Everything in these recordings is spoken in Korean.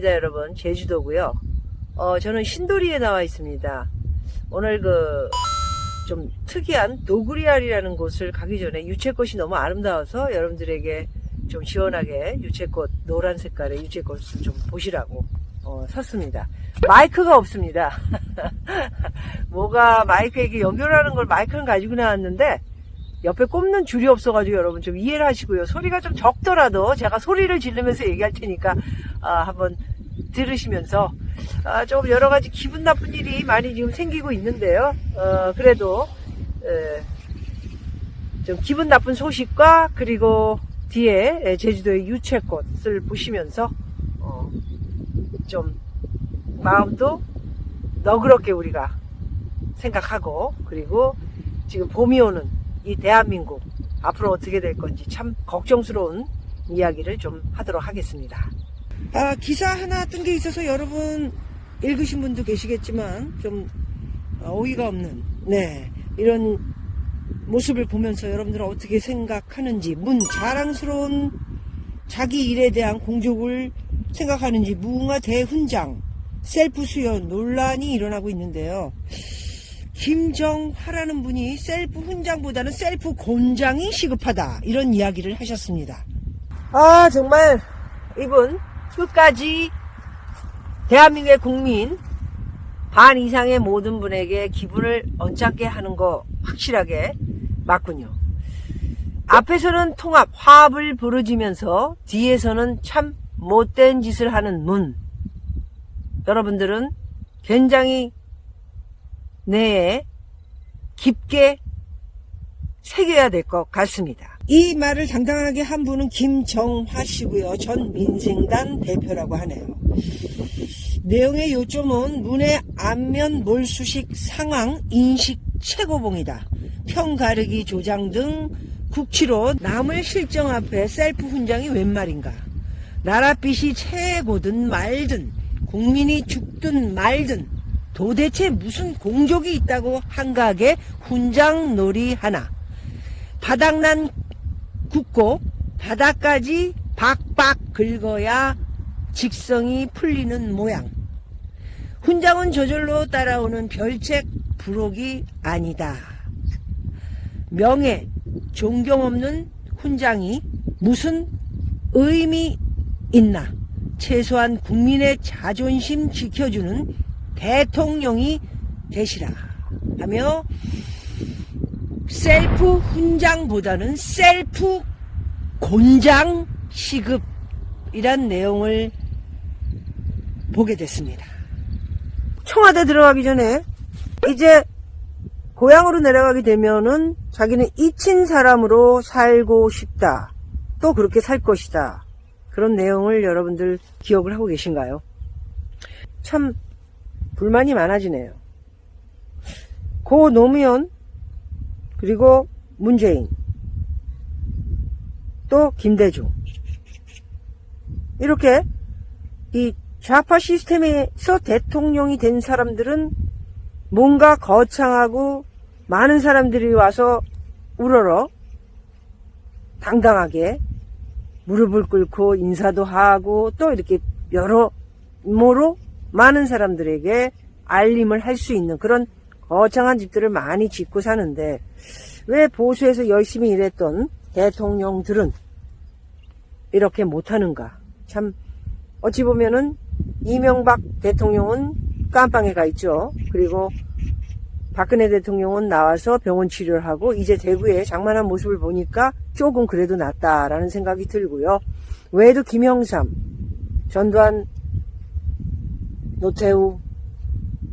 제이입니다, 여러분. 제주도고요. 어, 저는 신도리에 나와 있습니다. 오늘 그, 좀 특이한 도구리알이라는 곳을 가기 전에 유채꽃이 너무 아름다워서 여러분들에게 좀 시원하게 유채꽃, 노란 색깔의 유채꽃을 좀 보시라고, 어, 섰습니다. 마이크가 없습니다. 뭐가 마이크에게 연결하는 걸 마이크는 가지고 나왔는데, 옆에 꼽는 줄이 없어가지고 여러분 좀 이해를 하시고요. 소리가 좀 적더라도 제가 소리를 지르면서 얘기할 테니까 아, 한번 들으시면서 아, 조금 여러 가지 기분 나쁜 일이 많이 지금 생기고 있는데요. 어, 그래도 에, 좀 기분 나쁜 소식과 그리고 뒤에 에, 제주도의 유채꽃을 보시면서 어, 좀 마음도 너그럽게 우리가 생각하고 그리고 지금 봄이 오는 이 대한민국 앞으로 어떻게 될 건지 참 걱정스러운 이야기를 좀 하도록 하겠습니다. 아, 기사 하나 뜬 게 있어서 여러분 읽으신 분도 계시겠지만 좀 어이가 없는 네 이런 모습을 보면서 여러분들은 어떻게 생각하는지 문 자랑스러운 자기 일에 대한 공족을 생각하는지 무궁화 대훈장 셀프 수연 논란이 일어나고 있는데요. 김정화라는 분이 셀프 훈장보다는 셀프 곤장이 시급하다 이런 이야기를 하셨습니다. 아 정말 이분 끝까지 대한민국의 국민 반 이상의 모든 분에게 기분을 언짢게 하는 거 확실하게 맞군요. 앞에서는 통합, 화합을 부르지면서 뒤에서는 참 못된 짓을 하는 문. 여러분들은 굉장히 뇌에 깊게 새겨야 될 것 같습니다. 이 말을 당당하게 한 분은 김정화 씨고요. 전 민생당 대표라고 하네요. 내용의 요점은 문의 안면 몰수식 상황 인식 최고봉이다. 평가르기 조장 등 국치로 남을 실정 앞에 셀프 훈장이 웬 말인가. 나랏빛이 최고든 말든 국민이 죽든 말든 도대체 무슨 공족이 있다고 한가하게 훈장놀이 하나. 바닥난 굳고 바닥까지 박박 긁어야 직성이 풀리는 모양. 훈장은 저절로 따라오는 별책 부록이 아니다. 명예, 존경 없는 훈장이 무슨 의미 있나? 최소한 국민의 자존심 지켜주는 대통령이 되시라. 하며 셀프 훈장보다는 셀프 곤장 시급이란 내용을 보게 됐습니다. 청와대 들어가기 전에 이제 고향으로 내려가게 되면은 자기는 잊힌 사람으로 살고 싶다. 또 그렇게 살 것이다. 그런 내용을 여러분들 기억을 하고 계신가요? 참 불만이 많아지네요. 고 노무현 그리고 문재인 또 김대중. 이렇게 이 좌파 시스템에서 대통령이 된 사람들은 뭔가 거창하고 많은 사람들이 와서 우러러 당당하게 무릎을 꿇고 인사도 하고 또 이렇게 여러 모로 많은 사람들에게 알림을 할 수 있는 그런 거창한 집들을 많이 짓고 사는데 왜 보수에서 열심히 일했던 대통령들은 이렇게 못하는가? 참 어찌 보면은 이명박 대통령은 깜빵에 가 있죠. 그리고 박근혜 대통령은 나와서 병원 치료를 하고 이제 대구에 장만한 모습을 보니까 조금 그래도 낫다라는 생각이 들고요. 외에도 김영삼 전두환 노태우,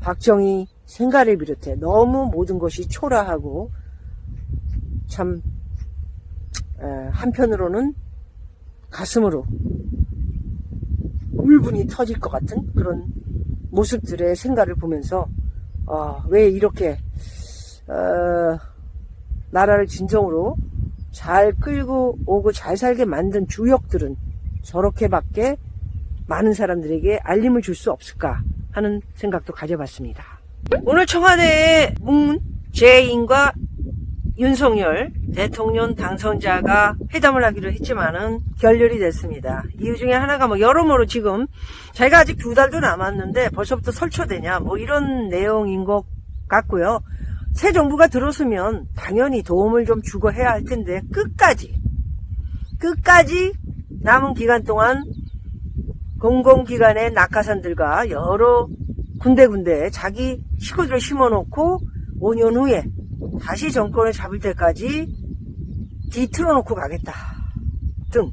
박정희, 생가를 비롯해 너무 모든 것이 초라하고 참 에, 한편으로는 가슴으로 울분이 터질 것 같은 그런 모습들의 생가를 보면서 어, 왜 이렇게 어, 나라를 진정으로 잘 끌고 오고 잘 살게 만든 주역들은 저렇게밖에 많은 사람들에게 알림을 줄 수 없을까 하는 생각도 가져봤습니다. 오늘 청와대에 문재인과 윤석열 대통령 당선자가 회담을 하기로 했지만은 결렬이 됐습니다. 이유 중에 하나가 뭐 여러모로 지금 자기가 아직 두 달도 남았는데 벌써부터 설쳐되냐 뭐 이런 내용인 것 같고요. 새 정부가 들어서면 당연히 도움을 좀 주고 해야 할 텐데 끝까지 끝까지 남은 기간 동안 공공기관의 낙하산들과 여러 군데군데 자기 식구들을 심어놓고 5년 후에 다시 정권을 잡을 때까지 뒤틀어놓고 가겠다. 등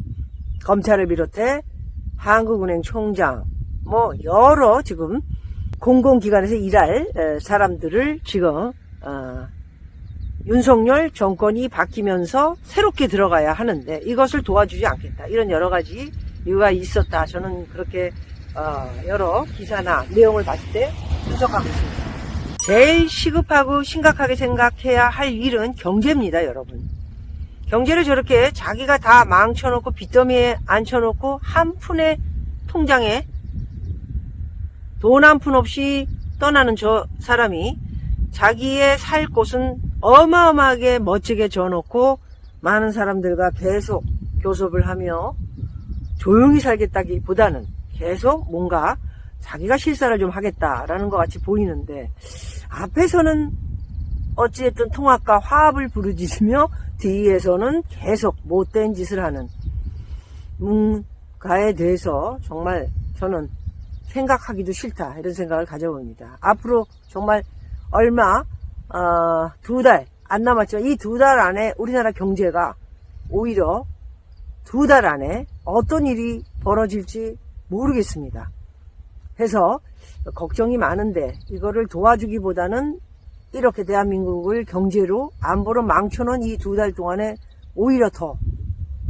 검찰을 비롯해 한국은행 총장 뭐 여러 지금 공공기관에서 일할 에, 사람들을 지금 어, 윤석열 정권이 바뀌면서 새롭게 들어가야 하는데 이것을 도와주지 않겠다. 이런 여러 가지 이유가 있었다. 저는 그렇게 어, 여러 기사나 내용을 봤을 때 분석하고 있습니다. 제일 시급하고 심각하게 생각해야 할 일은 경제입니다, 여러분. 경제를 저렇게 자기가 다 망쳐놓고 빚더미에 앉혀놓고 한 푼의 통장에 돈 한 푼 없이 떠나는 저 사람이 자기의 살 곳은 어마어마하게 멋지게 져놓고 많은 사람들과 계속 교섭을 하며 조용히 살겠다기보다는 계속 뭔가 자기가 실사를 좀 하겠다라는 것 같이 보이는데 앞에서는 어찌됐든 통합과 화합을 부르짖으며 뒤에서는 계속 못된 짓을 하는 문가에 대해서 정말 저는 생각하기도 싫다 이런 생각을 가져봅니다. 앞으로 정말 얼마 어, 두 달 안 남았지만 이두 달 안에 우리나라 경제가 오히려 두 달 안에 어떤 일이 벌어질지 모르겠습니다. 해서 걱정이 많은데 이거를 도와주기보다는 이렇게 대한민국을 경제로 안보로 망쳐놓은 이 두 달 동안에 오히려 더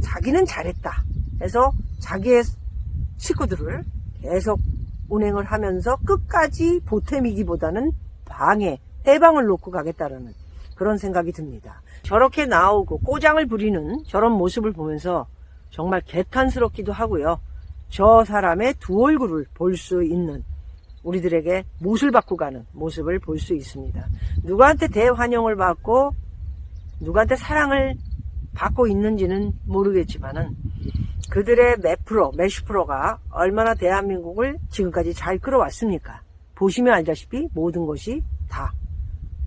자기는 잘했다 해서 자기의 식구들을 계속 운행을 하면서 끝까지 보탬이기보다는 방해, 해방을 놓고 가겠다라는 그런 생각이 듭니다. 저렇게 나오고 꼬장을 부리는 저런 모습을 보면서 정말 개탄스럽기도 하고요. 저 사람의 두 얼굴을 볼 수 있는 우리들에게 못을 받고 가는 모습을 볼 수 있습니다. 누구한테 대환영을 받고 누구한테 사랑을 받고 있는지는 모르겠지만은 그들의 몇 프로, 몇십 프로가 얼마나 대한민국을 지금까지 잘 끌어왔습니까? 보시면 알다시피 모든 것이 다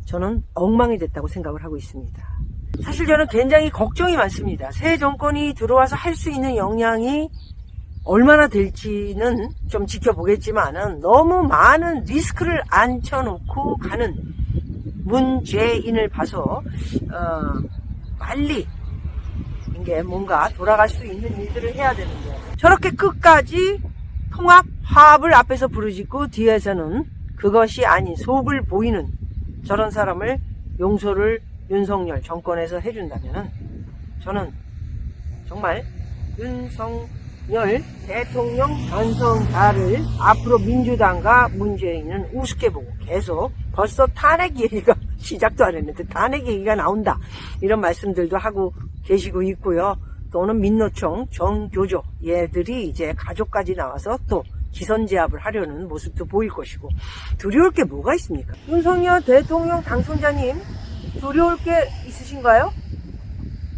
저는 엉망이 됐다고 생각을 하고 있습니다. 사실 저는 굉장히 걱정이 많습니다. 새 정권이 들어와서 할 수 있는 역량이 얼마나 될지는 좀 지켜보겠지만은 너무 많은 리스크를 앉혀놓고 가는 문재인을 봐서 어, 빨리 이게 뭔가 돌아갈 수 있는 일들을 해야 되는데. 저렇게 끝까지 통합 화합을 앞에서 부르짖고 뒤에서는 그것이 아닌 속을 보이는 저런 사람을 용서를 윤석열 정권에서 해준다면은 저는 정말 윤석 열 대통령 당선자를 앞으로 민주당과 문재인은 우습게 보고 계속 벌써 탄핵 얘기가 시작도 안 했는데 탄핵 얘기가 나온다 이런 말씀들도 하고 계시고 있고요. 또는 민노총 정교조 얘들이 이제 가족까지 나와서 또 기선제압을 하려는 모습도 보일 것이고 두려울 게 뭐가 있습니까? 윤석열 대통령 당선자님 두려울 게 있으신가요?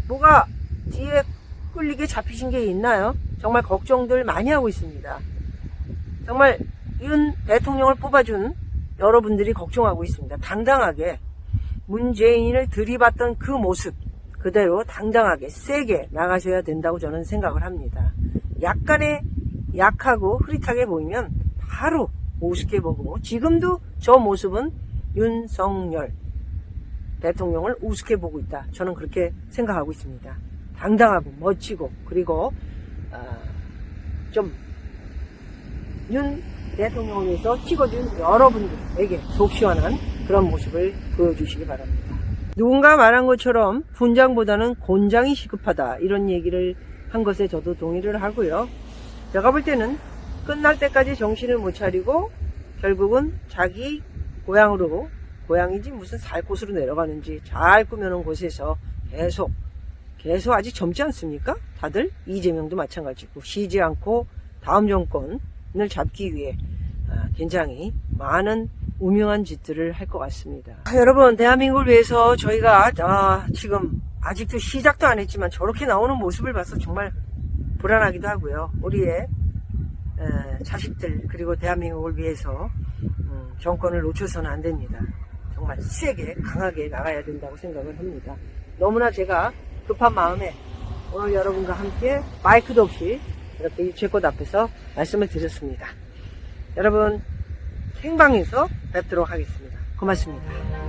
뭐가 뒤에 끌리게 잡히신 게 있나요? 정말 걱정들 많이 하고 있습니다. 정말 윤 대통령을 뽑아준 여러분들이 걱정하고 있습니다. 당당하게 문재인을 들이받던 그 모습 그대로 당당하게 세게 나가셔야 된다고 저는 생각을 합니다. 약간의 약하고 흐릿하게 보이면 바로 우습게 보고 지금도 저 모습은 윤석열 대통령을 우습게 보고 있다. 저는 그렇게 생각하고 있습니다. 당당하고 멋지고 그리고 어, 좀윤 대통령을 위해서 찍어준 여러분들에게 속 시원한 그런 모습을 보여주시기 바랍니다. 누군가 말한 것처럼 분장보다는 곤장이 시급하다 이런 얘기를 한 것에 저도 동의를 하고요. 제가 볼 때는 끝날 때까지 정신을 못 차리고 결국은 자기 고향으로 고향인지 무슨 살 곳으로 내려가는지 잘 꾸며놓은 곳에서 계속 계속 아직 젊지 않습니까? 다들 이재명도 마찬가지고 쉬지 않고 다음 정권을 잡기 위해 아, 굉장히 많은 우명한 짓들을 할 것 같습니다. 아, 여러분, 대한민국을 위해서 저희가 아, 지금 아직도 시작도 안 했지만 저렇게 나오는 모습을 봐서 정말 불안하기도 하고요. 우리의 에, 자식들 그리고 대한민국을 위해서 음, 정권을 놓쳐서는 안 됩니다. 정말 세게 강하게 나가야 된다고 생각을 합니다. 너무나 제가 급한 마음에 오늘 여러분과 함께 마이크도 없이 이렇게 유채꽃 앞에서 말씀을 드렸습니다. 여러분 생방에서 뵙도록 하겠습니다. 고맙습니다.